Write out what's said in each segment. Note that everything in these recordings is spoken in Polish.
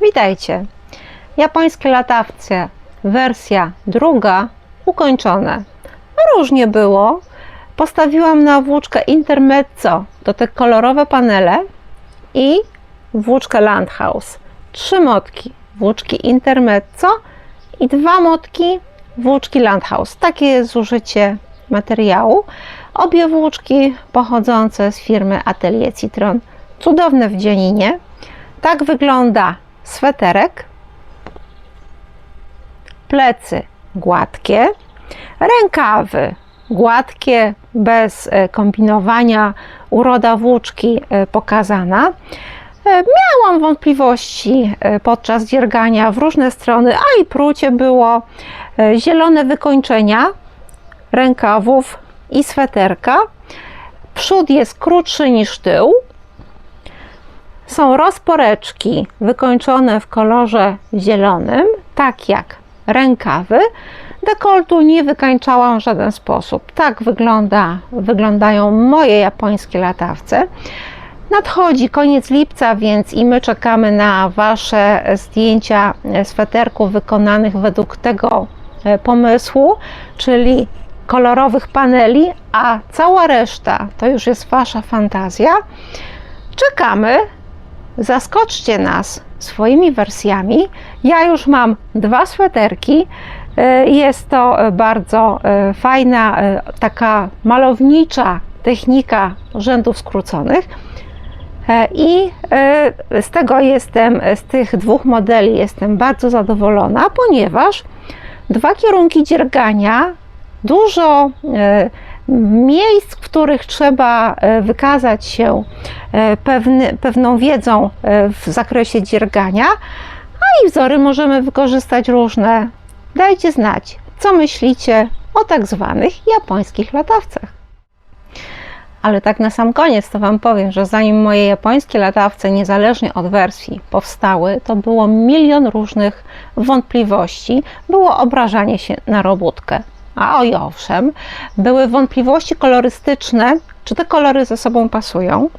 Witajcie. Japońskie latawce, wersja druga, ukończone. Różnie było. Postawiłam na włóczkę intermezzo, to te kolorowe panele i włóczkę Landhaus. Trzy motki włóczki intermezzo i dwa motki włóczki Landhaus. Takie jest zużycie materiału. Obie włóczki pochodzące z firmy Atelier Citron. Cudowne w dzianinie. Tak wygląda sweterek. Plecy gładkie. Rękawy gładkie, bez e, kombinowania. Uroda włóczki e, pokazana. E, Miałam wątpliwości podczas dziergania w różne strony, a i prucie było. Zielone wykończenia rękawów i sweterka. Przód jest krótszy niż tył. Są rozporeczki wykończone w kolorze zielonym, tak jak rękawy. Dekoltu nie wykańczałam w żaden sposób. Tak wygląda, wyglądają moje japońskie latawce. Nadchodzi koniec lipca, więc i my czekamy na Wasze zdjęcia sweterków wykonanych według tego e, pomysłu, czyli kolorowych paneli, a cała reszta to już jest Wasza fantazja. Czekamy, zaskoczcie nas swoimi wersjami. Ja już mam dwa sweterki. E, Jest to e, bardzo e, fajna, taka malownicza technika rzędów skróconych. I z tego jestem, z tych dwóch modeli jestem bardzo zadowolona, ponieważ dwa kierunki dziergania, dużo miejsc, których trzeba e, wykazać się e, pewny, pewną wiedzą e, w zakresie dziergania, a i wzory możemy wykorzystać różne. Dajcie znać, co myślicie o tak zwanych japońskich latawcach. Ale tak na sam koniec to Wam powiem, że zanim moje japońskie latawce, niezależnie od wersji, powstały, to było milion różnych wątpliwości. Było obrażanie się na robótkę. A oj, owszem, były wątpliwości kolorystyczne, czy te kolory ze sobą pasują,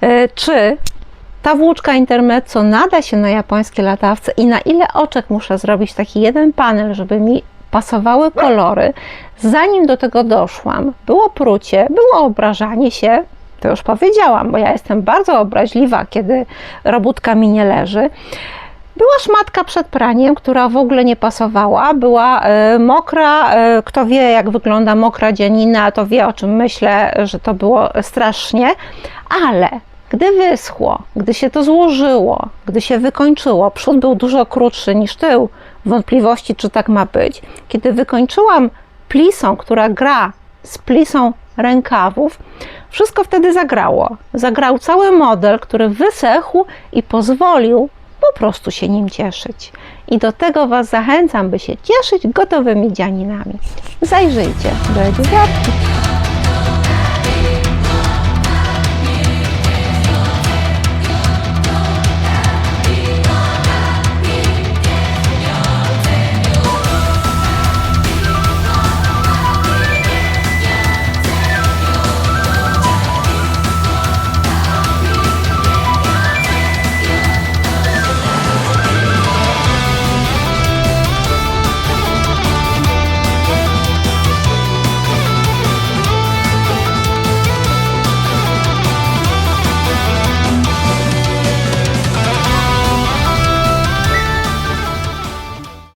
e, czy ta włóczka intermezzo nada się na japońskie latawce i na ile oczek muszę zrobić taki jeden panel, żeby mi pasowały kolory. Zanim do tego doszłam, było prucie, było obrażanie się, to już powiedziałam, bo ja jestem bardzo obraźliwa, kiedy robótka mi nie leży. Była szmatka przed praniem, która w ogóle nie pasowała, była e, mokra. E, kto wie, jak wygląda mokra dzianina, to wie, o czym myślę, że to było strasznie, ale gdy wyschło, gdy się to złożyło, gdy się wykończyło, przód był dużo krótszy niż tył, wątpliwości, czy tak ma być. Kiedy wykończyłam plisą, która gra z plisą rękawów, wszystko wtedy zagrało. Zagrał cały model, który wysechł i pozwolił po prostu się nim cieszyć. I do tego Was zachęcam, by się cieszyć gotowymi dzianinami. Zajrzyjcie do Edywiatki.